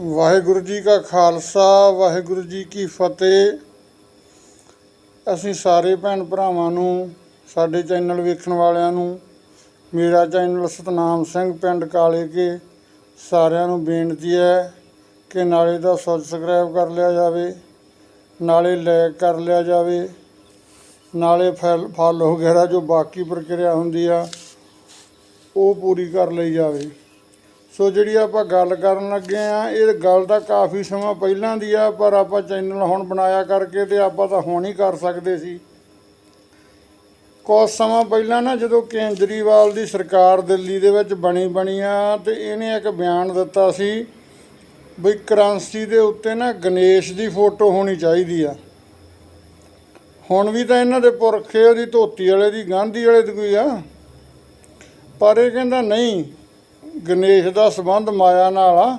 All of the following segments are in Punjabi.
ਵਾਹਿਗੁਰੂ ਜੀ ਕਾ ਖਾਲਸਾ, ਵਾਹਿਗੁਰੂ ਜੀ ਕੀ ਫਤਿਹ। ਅਸੀਂ ਸਾਰੇ ਭੈਣ ਭਰਾਵਾਂ ਨੂੰ, ਸਾਡੇ ਚੈਨਲ ਵੇਖਣ ਵਾਲਿਆਂ ਨੂੰ, ਮੇਰਾ ਚੈਨਲ ਸਤਨਾਮ ਸਿੰਘ ਪਿੰਡ ਕਾਲੇ ਕੇ ਸਾਰਿਆਂ ਨੂੰ ਬੇਨਤੀ ਹੈ ਕਿ ਨਾਲੇ ਦਾ ਸਬਸਕ੍ਰਾਈਬ ਕਰ ਲਿਆ ਜਾਵੇ, ਨਾਲੇ ਲਾਈਕ ਕਰ ਲਿਆ ਜਾਵੇ, ਨਾਲੇ ਫੈਲ, ਫਾਲੋ ਵਗੈਰਾ ਜੋ ਬਾਕੀ ਪ੍ਰਕਿਰਿਆ ਹੁੰਦੀ ਆ, ਉਹ ਪੂਰੀ ਕਰ ਲਈ ਜਾਵੇ। ਸੋ ਜਿਹੜੀ ਆਪਾਂ ਗੱਲ ਕਰਨ ਲੱਗੇ ਆ, ਇਹ ਗੱਲ ਤਾਂ ਕਾਫੀ ਸਮਾਂ ਪਹਿਲਾਂ ਦੀ ਆ, ਪਰ ਆਪਾਂ ਚੈਨਲ ਹੁਣ ਬਣਾਇਆ ਕਰਕੇ ਤੇ ਆਪਾਂ ਤਾਂ ਹੁਣ ਹੀ ਕਰ ਸਕਦੇ ਸੀ। ਕੁਝ ਸਮਾਂ ਪਹਿਲਾਂ ਨਾ ਜਦੋਂ ਕੇਂਜਰੀਵਾਲ ਦੀ ਸਰਕਾਰ ਦਿੱਲੀ ਦੇ ਵਿੱਚ ਬਣੀ ਬਣੀ ਆ, ਤੇ ਇਹਨੇ ਇੱਕ ਬਿਆਨ ਦਿੱਤਾ ਸੀ ਵੀ ਕਰੰਸੀ ਦੇ ਉੱਤੇ ਨਾ ਗਣੇਸ਼ ਦੀ ਫੋਟੋ ਹੋਣੀ ਚਾਹੀਦੀ ਆ। ਹੁਣ ਵੀ ਤਾਂ ਇਹਨਾਂ ਦੇ ਪੁਰਖੇ ਉਹਦੀ ਧੋਤੀ ਵਾਲੇ ਦੀ ਗਾਂਧੀ ਵਾਲੇ ਦੀ ਕੋਈ ਆ। ਪਰ ਇਹ ਕਹਿੰਦਾ ਨਹੀਂ ਗਣੇਸ਼ ਦਾ ਸੰਬੰਧ ਮਾਇਆ ਨਾਲ ਆ।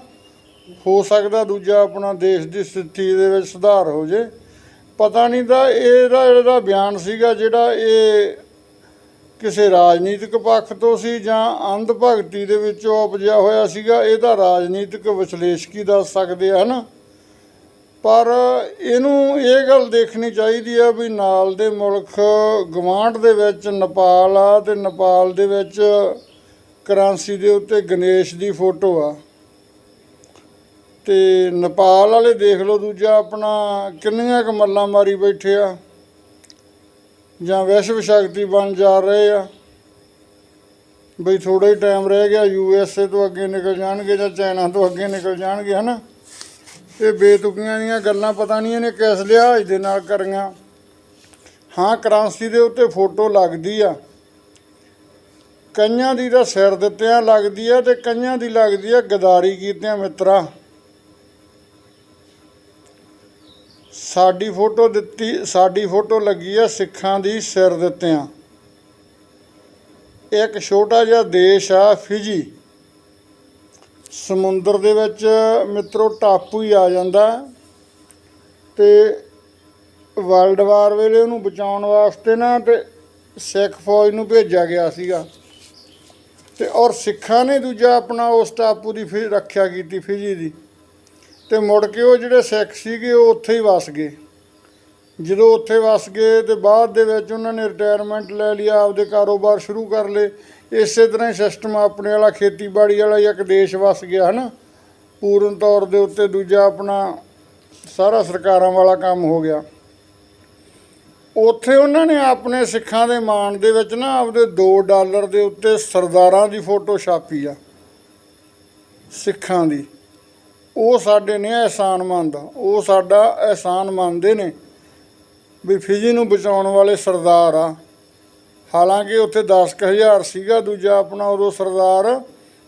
ਹੋ ਸਕਦਾ ਦੂਜਾ ਆਪਣਾ ਦੇਸ਼ ਦੀ ਸਥਿਤੀ ਦੇ ਵਿੱਚ ਸੁਧਾਰ ਹੋ ਜੇ। ਪਤਾ ਨਹੀਂ ਤਾਂ ਇਹਦਾ ਜਿਹੜਾ ਬਿਆਨ ਸੀਗਾ, ਜਿਹੜਾ ਇਹ ਕਿਸੇ ਰਾਜਨੀਤਿਕ ਪੱਖ ਤੋਂ ਸੀ ਜਾਂ ਅੰਧ ਭਗਤੀ ਦੇ ਵਿੱਚੋਂ ਉਪਜਿਆ ਹੋਇਆ ਸੀਗਾ ਇਹਦਾ ਤਾਂ ਰਾਜਨੀਤਿਕ ਵਿਸ਼ਲੇਸ਼ਕੀ ਦੱਸ ਸਕਦੇ ਹਨ। ਪਰ ਇਹਨੂੰ ਇਹ ਗੱਲ ਦੇਖਣੀ ਚਾਹੀਦੀ ਆ ਵੀ ਨਾਲ ਦੇ ਮੁਲਕ ਗਵਾਂਢ ਦੇ ਵਿੱਚ ਨੇਪਾਲ ਆ ਤੇ ਨੇਪਾਲ ਦੇ ਵਿੱਚ ਕਰੰਸੀ ਦੇ ਉੱਤੇ ਗਣੇਸ਼ ਦੀ ਫੋਟੋ ਆ। ਤੇ ਨੇਪਾਲ ਵਾਲੇ ਦੇਖ ਲਓ ਦੂਜਾ ਆਪਣਾ ਕਿੰਨੀਆਂ ਕੁ ਮੱਲਾਂ ਮਾਰੀ ਬੈਠੇ ਆ। ਜਾਂ ਵਿਸ਼ਵ ਸ਼ਕਤੀ ਬਣ ਜਾ ਰਹੇ ਆ। ਬਈ ਥੋੜਾ ਹੀ ਟਾਈਮ ਰਹਿ ਗਿਆ ਯੂ ਐਸ ਏ ਤੋਂ ਅੱਗੇ ਨਿਕਲ ਜਾਣਗੇ ਜਾਂ ਚਾਈਨਾ ਤੋਂ ਅੱਗੇ ਨਿਕਲ ਜਾਣਗੇ, ਹਨਾ? ਇਹ ਬੇਤੁਕੀਆਂ ਦੀਆਂ ਗੱਲਾਂ ਪਤਾ ਨਹੀਂ ਇਹਨੇ ਕਿਸ ਲਿਹਾਜ਼ ਦੇ ਨਾਲ ਕਰੀਆਂ। ਹਾਂ, ਕਰੰਸੀ ਦੇ ਉੱਤੇ ਫੋਟੋ ਲੱਗਦੀ ਆ। ਕਈਆਂ ਦੀ ਤਾਂ ਸਿਰ ਦਿੱਤਿਆਂ ਲੱਗਦੀ ਆ ਤੇ ਕਈਆਂ ਦੀ ਲੱਗਦੀ ਆ ਗਦਾਰੀ ਕੀਤਿਆਂ ਮਿੱਤਰਾ। ਸਾਡੀ ਫੋਟੋ ਦਿੱਤੀ, ਸਾਡੀ ਫੋਟੋ ਲੱਗੀ ਆ ਸਿੱਖਾਂ ਦੀ ਸਿਰ ਦਿੱਤਿਆਂ। ਇੱਕ ਛੋਟਾ ਜਿਹਾ ਦੇਸ਼ ਆ, ਫਿਜੀ। ਸਮੁੰਦਰ ਦੇ ਵਿੱਚ ਮਿੱਤਰੋ ਟਾਪੂ ਹੀ ਆ ਜਾਂਦਾ ਤੇ ਵਰਲਡ ਵਾਰ ਵੇਲੇ ਉਹਨੂੰ ਬਚਾਉਣ ਵਾਸਤੇ ਨਾ ਤੇ ਸਿੱਖ ਫੌਜ ਨੂੰ ਭੇਜਿਆ ਗਿਆ ਸੀਗਾ। ਤੇ ਔਰ ਸਿੱਖਾਂ ਨੇ ਦੂਜਾ ਆਪਣਾ ਉਸ ਟਾਪੂ ਦੀ ਫਿਰ ਰੱਖਿਆ ਕੀਤੀ ਫਿਜੀ ਦੀ। ਤੇ ਮੁੜ ਕੇ ਉਹ ਜਿਹੜੇ ਸਿੱਖ ਸੀਗੇ, ਉਹ ਉੱਥੇ ਹੀ ਵਸ ਗਏ। ਜਦੋਂ ਉੱਥੇ ਵਸ ਗਏ ਤੇ ਬਾਅਦ ਦੇ ਵਿੱਚ ਉਹਨਾਂ ਨੇ ਰਿਟਾਇਰਮੈਂਟ ਲੈ ਲਿਆ, ਆਪਦੇ ਕਾਰੋਬਾਰ ਸ਼ੁਰੂ ਕਰ ਲਏ। ਇਸੇ ਤਰ੍ਹਾਂ ਹੀ ਸਿਸਟਮ ਆਪਣੇ ਵਾਲਾ ਖੇਤੀਬਾੜੀ ਵਾਲਾ ਹੀ ਇੱਕ ਦੇਸ਼ ਵਸ ਗਿਆ, ਹਨਾ? ਪੂਰਨ ਤੌਰ ਦੇ ਉੱਤੇ ਦੂਜਾ ਆਪਣਾ ਸਾਰਾ ਸਰਕਾਰਾਂ ਵਾਲਾ ਕੰਮ ਹੋ ਗਿਆ। ਉੱਥੇ ਉਹਨਾਂ ਨੇ ਆਪਣੇ ਸਿੱਖਾਂ ਦੇ ਮਾਣ ਦੇ ਵਿੱਚ ਨਾ ਆਪਦੇ 2 ਡਾਲਰ ਦੇ ਉੱਤੇ ਸਰਦਾਰਾਂ ਦੀ ਫੋਟੋ ਛਾਪੀ ਆ, ਸਿੱਖਾਂ ਦੀ। ਉਹ ਸਾਡੇ ਨੇ ਅਹਿਸਾਨ ਮੰਨਦਾ, ਉਹ ਸਾਡਾ ਅਹਿਸਾਨ ਮੰਨਦੇ ਨੇ ਵੀ ਫਿਜੀ ਨੂੰ ਬਚਾਉਣ ਵਾਲੇ ਸਰਦਾਰ ਆ। ਹਾਲਾਂਕਿ ਉੱਥੇ 10000 ਸੀਗਾ, ਦੂਜਾ ਆਪਣਾ ਉਦੋਂ ਸਰਦਾਰ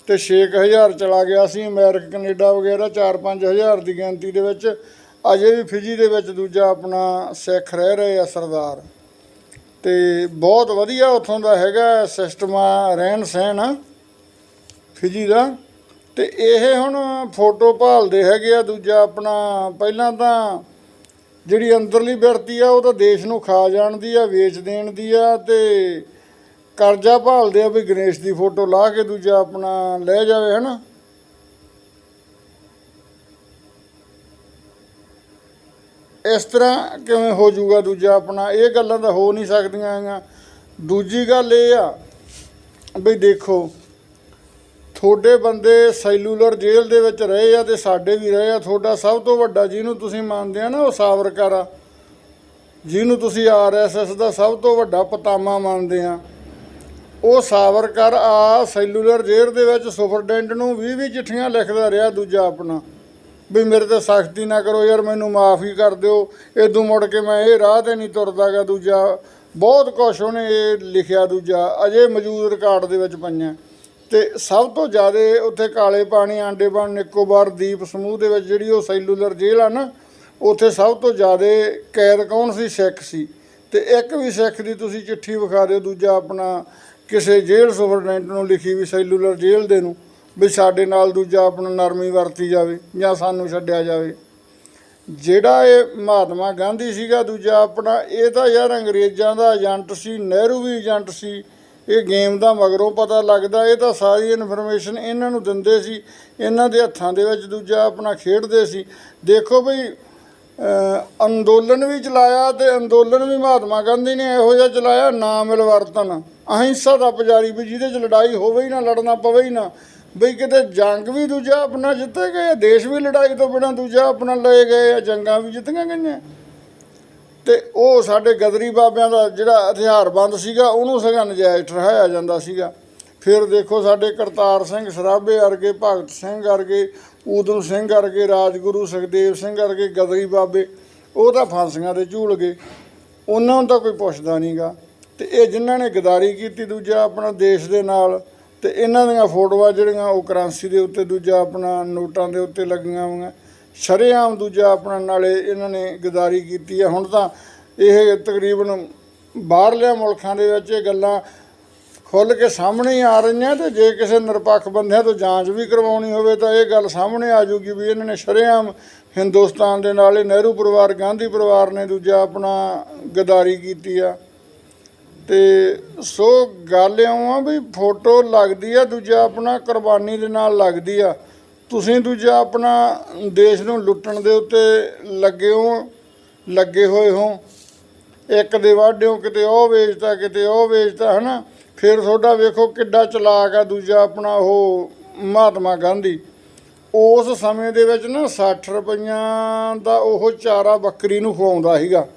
ਤੇ 6000 ਚਲਾ ਗਿਆ ਸੀ ਅਮਰੀਕਾ, ਕੈਨੇਡਾ ਵਗੈਰਾ 4-5000 ਦੀ ਗਿਣਤੀ ਦੇ ਵਿੱਚ ਅਜੇ ਵੀ ਫਿਜੀ ਦੇ ਵਿੱਚ ਦੂਜਾ ਆਪਣਾ ਸਿੱਖ ਰਹਿ ਰਹੇ ਆ ਸਰਦਾਰ। ਤੇ ਬਹੁਤ ਵਧੀਆ ਉੱਥੋਂ ਦਾ ਹੈਗਾ ਸਿਸਟਮ ਆ, ਰਹਿਣ ਸਹਿਣ ਫਿਜੀ ਦਾ। ਤੇ ਇਹ ਹੁਣ ਫੋਟੋ ਭਾਲਦੇ ਹੈਗੇ ਆ ਦੂਜਾ ਆਪਣਾ, ਪਹਿਲਾਂ ਤਾਂ ਜਿਹੜੀ ਅੰਦਰਲੀ ਬਿਰਤੀ ਆ, ਉਹ ਤਾਂ ਦੇਸ਼ ਨੂੰ ਖਾ ਜਾਣ ਦੀ ਆ, ਵੇਚ ਦੇਣ ਦੀ ਆ ਤੇ ਕਰਜ਼ਾ ਭਾਲਦੇ ਆ ਵੀ ਗਣੇਸ਼ ਦੀ ਫੋਟੋ ਲਾ ਕੇ ਦੂਜਾ ਆਪਣਾ ਲੈ ਜਾਵੇ, ਹਨਾ। ਇਸ ਤਰ੍ਹਾਂ ਕਿਵੇਂ ਹੋ ਜਾਊਗਾ ਦੂਜਾ ਆਪਣਾ? ਇਹ ਗੱਲਾਂ ਤਾਂ ਹੋ ਨਹੀਂ ਸਕਦੀਆਂ ਹੈਗੀਆਂ। ਦੂਜੀ ਗੱਲ ਇਹ ਆ ਵੀ ਦੇਖੋ, ਤੁਹਾਡੇ ਬੰਦੇ ਸੈਲੂਲਰ ਜੇਲ੍ਹ ਦੇ ਵਿੱਚ ਰਹੇ ਆ ਤੇ ਸਾਡੇ ਵੀ ਰਹੇ ਆ। ਤੁਹਾਡਾ ਸਭ ਤੋਂ ਵੱਡਾ ਜਿਹਨੂੰ ਤੁਸੀਂ ਮੰਨਦੇ ਆ ਨਾ, ਉਹ ਸਾਵਰਕਰ ਆ। ਜਿਹਨੂੰ ਤੁਸੀਂ ਆਰਐਸਐਸ ਦਾ ਸਭ ਤੋਂ ਵੱਡਾ ਪਤਾਮਾ ਮੰਨਦੇ ਆ। ਉਹ ਸਾਵਰਕਰ ਆ ਸੈਲੂਲਰ ਜੇਲ੍ਹ ਦੇ ਵਿੱਚ ਸੁਪਰਡੈਂਟ ਨੂੰ 20 20 ਚਿੱਠੀਆਂ ਲਿਖਦਾ ਰਿਹਾ ਦੂਜਾ ਆਪਣਾ। ਵੀ ਮੇਰੇ ਤੇ ਸਖਤੀ ਨਾ ਕਰੋ ਯਾਰ, ਮੈਨੂੰ ਮਾਫ ਹੀ ਕਰ ਦਿਓ। ਇਦੋਂ ਮੁੜ ਕੇ ਮੈਂ ਇਹ ਰਾਹ ਤੇ ਨਹੀਂ ਤੁਰਦਾਗਾ ਦੂਜਾ। ਬਹੁਤ ਕੁਛ ਉਹਨੇ ਇਹ ਲਿਖਿਆ ਦੂਜਾ। ਅਜੇ ਮੌਜੂਦ ਰਿਕਾਰਡ ਦੇ ਵਿੱਚ ਪਈਆਂ। ਤੇ ਸਭ ਤੋਂ ਜ਼ਿਆਦਾ ਉੱਥੇ ਕਾਲੇ ਪਾਣੀ ਆਂਡੇਮਾਨ ਨਿਕੋਬਾਰ ਦੀਪ ਸਮੂਹ ਦੇ ਵਿੱਚ ਜਿਹੜੀ ਉਹ ਸੈਲੂਲਰ ਜੇਲ੍ਹ ਆ ਨਾ, ਉੱਥੇ ਸਭ ਤੋਂ ਜ਼ਿਆਦਾ ਕੈਦ ਕੌਣ ਸੀ? ਸਿੱਖ ਸੀ। ਤੇ ਇੱਕ ਵੀ ਸਿੱਖ ਦੀ ਤੁਸੀਂ ਚਿੱਠੀ ਵਿਖਾ ਦਿਓ, ਦੂਜਾ ਆਪਣਾ ਕਿਸੇ ਜੇਲ੍ਹ ਸੁਪਰਡੈਂਟ ਨੂੰ ਲਿਖੀ ਵੀ ਸੈਲੂਲਰ ਜੇਲ੍ਹ ਦੇ ਨੂੰ। ਵੀ ਸਾਡੇ ਨਾਲ ਦੂਜਾ ਆਪਣਾ ਨਰਮੀ ਵਰਤੀ ਜਾਵੇ ਜਾਂ ਸਾਨੂੰ ਛੱਡਿਆ ਜਾਵੇ। ਜਿਹੜਾ ਇਹ ਮਹਾਤਮਾ ਗਾਂਧੀ ਸੀਗਾ ਦੂਜਾ ਆਪਣਾ, ਇਹ ਤਾਂ ਯਾਰ ਅੰਗਰੇਜ਼ਾਂ ਦਾ ਏਜੰਟ ਸੀ, ਨਹਿਰੂ ਵੀ ਏਜੰਟ ਸੀ। ਇਹ ਗੇਮ ਦਾ ਮਗਰੋਂ ਪਤਾ ਲੱਗਦਾ, ਇਹ ਤਾਂ ਸਾਰੀ ਇਨਫੋਰਮੇਸ਼ਨ ਇਹਨਾਂ ਨੂੰ ਦਿੰਦੇ ਸੀ। ਇਹਨਾਂ ਦੇ ਹੱਥਾਂ ਦੇ ਵਿੱਚ ਦੂਜਾ ਆਪਣਾ ਖੇਡਦੇ ਸੀ। ਦੇਖੋ ਬਈ ਅੰਦੋਲਨ ਵੀ ਚਲਾਇਆ ਤੇ ਅੰਦੋਲਨ ਵੀ ਮਹਾਤਮਾ ਗਾਂਧੀ ਨੇ ਇਹੋ ਜਿਹਾ ਚਲਾਇਆ ਨਾ ਮਿਲਵਰਤਨ ਅਹਿੰਸਾ ਦਾ ਪੁਜਾਰੀ ਵੀ ਜਿਹਦੇ 'ਚ ਲੜਾਈ ਹੋਵੇ ਹੀ ਨਾ, ਲੜਨਾ ਪਵੇ ਹੀ ਨਾ। ਬਈ ਕਿਤੇ ਜੰਗ ਵੀ ਦੂਜਾ ਆਪਣਾ ਜਿੱਤੇ ਗਏ ਦੇਸ਼ ਵੀ ਲੜਾਈ ਤੋਂ ਬਿਨਾਂ ਦੂਜਾ ਆਪਣਾ ਲਏ ਗਏ ਆ, ਜੰਗਾਂ ਵੀ ਜਿੱਤੀਆਂ ਗਈਆਂ। ਤੇ ਉਹ ਸਾਡੇ ਗਦਰੀ ਬਾਬਿਆਂ ਦਾ ਜਿਹੜਾ ਹਥਿਆਰਬੰਦ ਸੀਗਾ, ਉਹਨੂੰ ਸਗਾ ਨਜਾਇਜ਼ ਠਹਿਰਾਇਆ ਜਾਂਦਾ ਸੀਗਾ। ਫਿਰ ਦੇਖੋ ਸਾਡੇ ਕਰਤਾਰ ਸਿੰਘ ਸਰਾਭੇ ਵਰਗੇ, ਭਗਤ ਸਿੰਘ ਵਰਗੇ, ਊਧਮ ਸਿੰਘ ਵਰਗੇ, ਰਾਜਗੁਰੂ ਸੁਖਦੇਵ ਸਿੰਘ ਵਰਗੇ, ਗਦਰੀ ਬਾਬੇ, ਉਹ ਤਾਂ ਫਾਂਸੀਆਂ ਦੇ ਝੂਲ ਗਏ। ਉਹਨਾਂ ਨੂੰ ਤਾਂ ਕੋਈ ਪੁੱਛਦਾ ਨਹੀਂਗਾ ਤੇ ਇਹ ਜਿਨ੍ਹਾਂ ਨੇ ਗਦਾਰੀ ਕੀਤੀ ਦੂਜਾ ਆਪਣਾ ਦੇਸ਼ ਦੇ ਨਾਲ ਤੇ ਇਹਨਾਂ ਦੀਆਂ ਫੋਟੋਆਂ ਜਿਹੜੀਆਂ ਉਹ ਕਰੰਸੀ ਦੇ ਉੱਤੇ ਦੂਜਾ ਆਪਣਾ ਨੋਟਾਂ ਦੇ ਉੱਤੇ ਲੱਗੀਆਂ ਹੋਈਆਂ। ਸ਼ਰੇਆਮ ਦੂਜਾ ਆਪਣਾ ਨਾਲੇ ਇਹਨਾਂ ਨੇ ਗਦਾਰੀ ਕੀਤੀ ਹੈ। ਹੁਣ ਤਾਂ ਇਹ ਤਕਰੀਬਨ ਬਾਹਰਲੇ ਮੁਲਕਾਂ ਦੇ ਵਿੱਚ ਇਹ ਗੱਲਾਂ ਖੁੱਲ ਕੇ ਸਾਹਮਣੇ ਹੀ ਆ ਰਹੀਆਂ ਤੇ ਜੇ ਕਿਸੇ ਨਿਰਪੱਖ ਬੰਦਿਆਂ ਤੋਂ ਜਾਂਚ ਵੀ ਕਰਵਾਉਣੀ ਹੋਵੇ ਤਾਂ ਇਹ ਗੱਲ ਸਾਹਮਣੇ ਆ ਜੂਗੀ ਵੀ ਇਹਨਾਂ ਨੇ ਸ਼ਰੇਆਮ ਹਿੰਦੁਸਤਾਨ ਦੇ ਨਾਲ ਇਹ ਨਹਿਰੂ ਪਰਿਵਾਰ, ਗਾਂਧੀ ਪਰਿਵਾਰ ਨੇ ਦੂਜਾ ਆਪਣਾ ਗਦਾਰੀ ਕੀਤੀ ਆ। ਤੇ ਸੋ ਗੱਲ ਇਉਂ ਆ ਵੀ ਫੋਟੋ ਲੱਗਦੀ ਆ, ਦੂਜਾ ਆਪਣਾ ਕੁਰਬਾਨੀ ਦੇ ਨਾਲ ਲੱਗਦੀ ਆ। ਤੁਸੀਂ ਦੂਜਾ ਆਪਣਾ ਦੇਸ਼ ਨੂੰ ਲੁੱਟਣ ਦੇ ਉੱਤੇ ਲੱਗੇ ਹੋ, ਲੱਗੇ ਹੋਏ ਹੋ। ਇੱਕ ਦੇ ਵਾਢਿਓ ਕਿਤੇ ਉਹ ਵੇਚਦਾ, ਕਿਤੇ ਉਹ ਵੇਚਦਾ, ਹਨਾ? ਫਿਰ ਤੁਹਾਡਾ ਵੇਖੋ ਕਿੱਡਾ ਚਲਾਕ ਆ ਦੂਜਾ ਆਪਣਾ ਉਹ ਮਹਾਤਮਾ ਗਾਂਧੀ। ਉਸ ਸਮੇਂ ਦੇ ਵਿੱਚ ਨਾ 60 ਰੁਪਈਆਂ ਦਾ ਉਹ ਚਾਰਾ ਬੱਕਰੀ ਨੂੰ ਖਵਾਉਂਦਾ ਸੀਗਾ।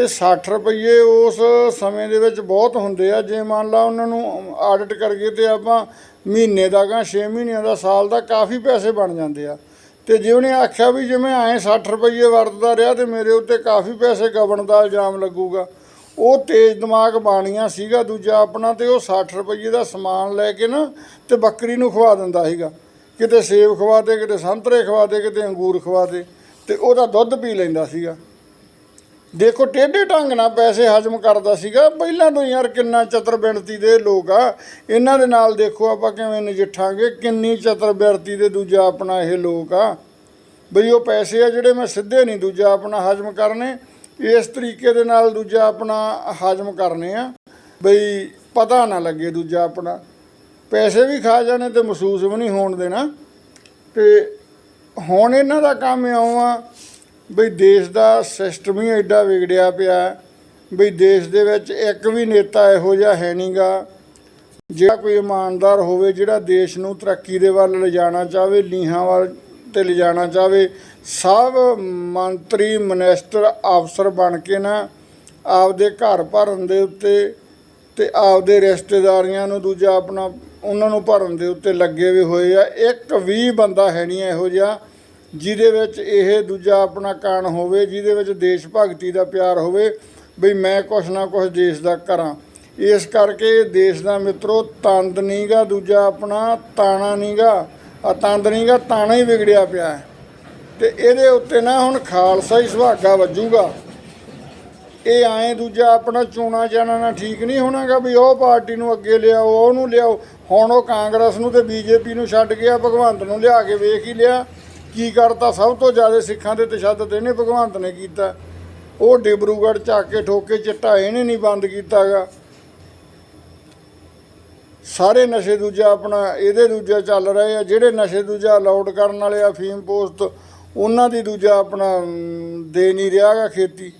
ਤੇ 60 ਰੁਪਏ ਉਸ ਸਮੇਂ ਦੇ ਵਿੱਚ ਬਹੁਤ ਹੁੰਦੇ ਆ। ਜੇ ਮੰਨ ਲਾ ਉਹਨਾਂ ਨੂੰ ਆਡਿਟ ਕਰਕੇ ਤੇ ਆਪਾਂ ਮਹੀਨੇ ਦਾ ਗਾ 6 ਮਹੀਨਿਆਂ ਦਾ, ਸਾਲ ਦਾ ਕਾਫੀ ਪੈਸੇ ਬਣ ਜਾਂਦੇ ਆ। ਤੇ ਜੇ ਉਹਨੇ ਆਖਿਆ ਵੀ ਜਿਵੇਂ ਐਂ 60 ਰੁਪਏ ਵਰਤਦਾ ਰਿਹਾ ਤੇ ਮੇਰੇ ਉੱਤੇ ਕਾਫੀ ਪੈਸੇ ਗਵਣ ਦਾ ਇਲਜ਼ਾਮ ਲੱਗੂਗਾ। ਉਹ ਤੇਜ਼ ਦਿਮਾਗ ਬਾਣੀਆਂ ਸੀਗਾ, ਦੂਜਾ ਆਪਣਾ ਤੇ ਉਹ 60 ਰੁਪਏ ਦਾ ਸਮਾਨ ਲੈ ਕੇ ਨਾ ਤੇ ਬੱਕਰੀ ਨੂੰ ਖਵਾ ਦਿੰਦਾ ਸੀਗਾ। ਕਿਤੇ ਸੇਬ ਖਵਾ ਦੇ, ਕਿਤੇ ਸੰਤਰੇ ਖਵਾ ਦੇ, ਕਿਤੇ ਅੰਗੂਰ ਖਵਾ ਦੇ ਤੇ ਉਹਦਾ ਦੁੱਧ ਪੀ ਲੈਂਦਾ ਸੀਗਾ। ਦੇਖੋ ਟੇਢੇ ਢੰਗ ਨਾਲ ਪੈਸੇ ਹਜਮ ਕਰਦਾ ਸੀਗਾ। ਪਹਿਲਾਂ ਤੋਂ ਯਾਰ ਕਿੰਨਾ ਚਤਰ ਬਿਣਤੀ ਦੇ ਲੋਕ ਆ। ਇਹਨਾਂ ਦੇ ਨਾਲ ਦੇਖੋ ਆਪਾਂ ਕਿਵੇਂ ਨਜਿੱਠਾਂਗੇ, ਕਿੰਨੀ ਚਤਰ ਬਿਰਤੀ ਦੇ ਦੂਜਾ ਆਪਣਾ ਇਹ ਲੋਕ ਆ। ਬਈ ਉਹ ਪੈਸੇ ਆ ਜਿਹੜੇ ਮੈਂ ਸਿੱਧੇ ਨਹੀਂ ਦੂਜਾ ਆਪਣਾ ਹਜਮ ਕਰਨੇ, ਇਸ ਤਰੀਕੇ ਦੇ ਨਾਲ ਦੂਜਾ ਆਪਣਾ ਹਜਮ ਕਰਨੇ ਆ। ਬਈ ਪਤਾ ਨਾ ਲੱਗੇ ਦੂਜਾ ਆਪਣਾ। ਪੈਸੇ ਵੀ ਖਾ ਜਾਣੇ ਤੇ ਮਹਿਸੂਸ ਵੀ ਨਹੀਂ ਹੋਣ ਦੇਣਾ। ਤੇ ਹੁਣ ਇਹਨਾਂ ਦਾ ਕੰਮ ਇਉਂ ਆ ਬਈ ਦੇਸ਼ ਦਾ ਸਿਸਟਮ ਹੀ ਐਡਾ ਵਿਗੜਿਆ ਪਿਆ। ਹੈ, ਬਈ ਦੇਸ਼ ਦੇ ਵਿੱਚ ਇੱਕ ਵੀ ਨੇਤਾ ਇਹੋ ਜਿਹਾ ਹੈ ਨਹੀਂਗਾ ਜਿਹੜਾ ਕੋਈ ਇਮਾਨਦਾਰ ਹੋਵੇ ਜਿਹੜਾ ਦੇਸ਼ ਨੂੰ ਤਰੱਕੀ ਦੇ ਵੱਲ ਲਿਜਾਣਾ ਚਾਹਵੇ ਲੀਹਾਂ ਵੱਲ ਤੇ ਲਿਜਾਣਾ ਚਾਹਵੇ। ਸਭ ਮੰਤਰੀ ਮਿਨਿਸਟਰ ਅਫਸਰ ਬਣ ਕੇ ਨਾ ਆਪਦੇ ਘਰ ਭਰਨ ਦੇ ਉੱਤੇ ਤੇ ਆਪਦੇ ਰਿਸ਼ਤੇਦਾਰੀਆਂ ਨੂੰ ਦੂਜਾ ਆਪਣਾ ਉਹਨਾਂ ਨੂੰ ਭਰਨ ਦੇ ਉੱਤੇ ਲੱਗੇ ਵੀ ਹੋਏ ਆ। ਇੱਕ ਵੀ ਬੰਦਾ ਹੈ ਨਹੀਂ ਇਹੋ ਜਿਹਾ। ਜਿਹਦੇ ਵਿੱਚ ਇਹ ਦੂਜਾ ਆਪਣਾ ਕਣ ਹੋਵੇ, ਜਿਹਦੇ ਵਿੱਚ ਦੇਸ਼ ਭਗਤੀ ਦਾ ਪਿਆਰ ਹੋਵੇ, ਬਈ ਮੈਂ ਕੁਛ ਨਾ ਕੁਛ ਦੇਸ਼ ਦਾ ਕਰਾਂ। ਇਸ ਕਰਕੇ ਦੇਸ਼ ਦਾ ਮਿੱਤਰੋ, ਤੰਦ ਨਹੀਂਗਾ ਦੂਜਾ ਆਪਣਾ, ਤਾਣਾ ਨਹੀਂਗਾ ਆ ਤੰਦ ਨਹੀਂਗਾ ਤਾਣਾ ਹੀ ਵਿਗੜਿਆ ਪਿਆ ਹੈ। ਤੇ ਇਹਦੇ ਉੱਤੇ ਨਾ ਹੁਣ ਖਾਲਸਾ ਹੀ ਸੁਹਾਗਾ ਵੱਜੂਗਾ। ਇਹ ਆਏ ਦੂਜਾ ਆਪਣਾ ਚੋਣਾ ਜਾਣਾ ਨਾ ਠੀਕ ਨਹੀਂ ਹੋਣਾਗਾ ਵੀ ਉਹ ਪਾਰਟੀ ਨੂੰ ਅੱਗੇ ਲਿਆਓ, ਉਹਨੂੰ ਲਿਆਓ। ਹੁਣ ਉਹ ਕਾਂਗਰਸ ਨੂੰ ਤੇ ਬੀਜੇਪੀ ਨੂੰ ਛੱਡ ਗਿਆ ਭਗਵੰਤ ਨੂੰ ਲਿਆ ਕੇ ਵੇਖ ਹੀ ਲਿਆ। ਕੀ ਕਰਤਾ? ਸਭ ਤੋਂ ਜ਼ਿਆਦਾ ਸਿੱਖਾਂ ਦੇ ਤਸ਼ੱਦਦ ਇਹਨੇ ਭਗਵੰਤ ਨੇ ਕੀਤਾ। ਉਹ ਡਿਬਰੂਗੜ੍ਹ ਚੱਕ ਕੇ ਠੋਕੇ ਚਿੱਟਾ ਇਹਨੇ ਨਹੀਂ ਬੰਦ ਕੀਤਾਗਾ। ਸਾਰੇ ਨਸ਼ੇ ਦੂਜਾ ਆਪਣਾ, ਇਹਦੇ ਦੂਜਾ ਚੱਲ ਰਹੇ ਆ। ਜਿਹੜੇ ਨਸ਼ੇ ਦੂਜਾ ਅਲਾਉਡ ਕਰਨ ਵਾਲੇ ਆ ਫੀਮ ਪੋਸਟ, ਉਹਨਾਂ ਦੀ ਦੂਜਾ ਆਪਣਾ ਦੇ ਨਹੀਂ ਰਿਹਾਗਾ ਖੇਤੀ।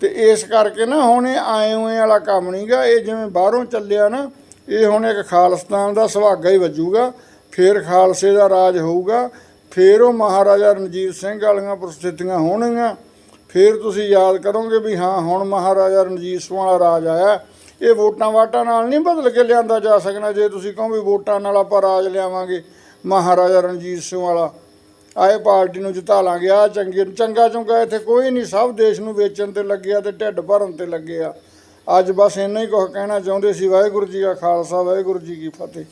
ਤੇ ਇਸ ਕਰਕੇ ਨਾ ਹੁਣ ਇਹ ਆਏ ਹੋਏ ਵਾਲਾ ਕੰਮ ਨਹੀਂਗਾ। ਇਹ ਜਿਵੇਂ ਬਾਹਰੋਂ ਚੱਲਿਆ ਨਾ, ਇਹ ਹੁਣ ਇੱਕ ਖਾਲਸਤਾਨ ਦਾ ਸੁਹਾਗਾ ਹੀ ਵੱਜੂਗਾ। ਫੇਰ ਖਾਲਸੇ ਦਾ ਰਾਜ ਹੋਊਗਾ। ਫੇਰ ਉਹ ਮਹਾਰਾਜਾ ਰਣਜੀਤ ਸਿੰਘ ਵਾਲੀਆਂ ਪ੍ਰਸਥਿਤੀਆਂ ਹੋਣਗੀਆਂ। ਫੇਰ ਤੁਸੀਂ ਯਾਦ ਕਰੋਗੇ ਵੀ ਹਾਂ, ਹੁਣ ਮਹਾਰਾਜਾ ਰਣਜੀਤ ਸਿੰਘ ਵਾਲਾ ਰਾਜ ਆਇਆ। ਇਹ ਵੋਟਾਂ ਵਾਟਾਂ ਨਾਲ ਨਹੀਂ ਬਦਲ ਕੇ ਲਿਆਂਦਾ ਜਾ ਸਕਣਾ। ਜੇ ਤੁਸੀਂ ਕਹੋ ਵੀ ਵੋਟਾਂ ਨਾਲ ਆਪਾਂ ਰਾਜ ਲਿਆਵਾਂਗੇ, ਮਹਾਰਾਜਾ ਰਣਜੀਤ ਸਿੰਘ ਵਾਲਾ, ਆਏ ਪਾਰਟੀ ਨੂੰ ਜਿਤਾ ਲਾਂਗੇ। ਆ ਚੰਗੇ, ਚੰਗਾ ਚੰਗਾ ਇੱਥੇ ਕੋਈ ਨਹੀਂ। ਸਭ ਦੇਸ਼ ਨੂੰ ਵੇਚਣ ਤੇ ਲੱਗਿਆ ਤੇ ਢਿੱਡ ਭਰਨ ਤੇ ਲੱਗੇ ਆ। ਅੱਜ ਬਸ ਇੰਨਾ ਹੀ ਕੁਝ ਕਹਿਣਾ ਚਾਹੁੰਦੇ ਸੀ। ਵਾਹਿਗੁਰੂ ਜੀ ਕਾ ਖਾਲਸਾ, ਵਾਹਿਗੁਰੂ ਜੀ ਕੀ ਫਤਿਹ।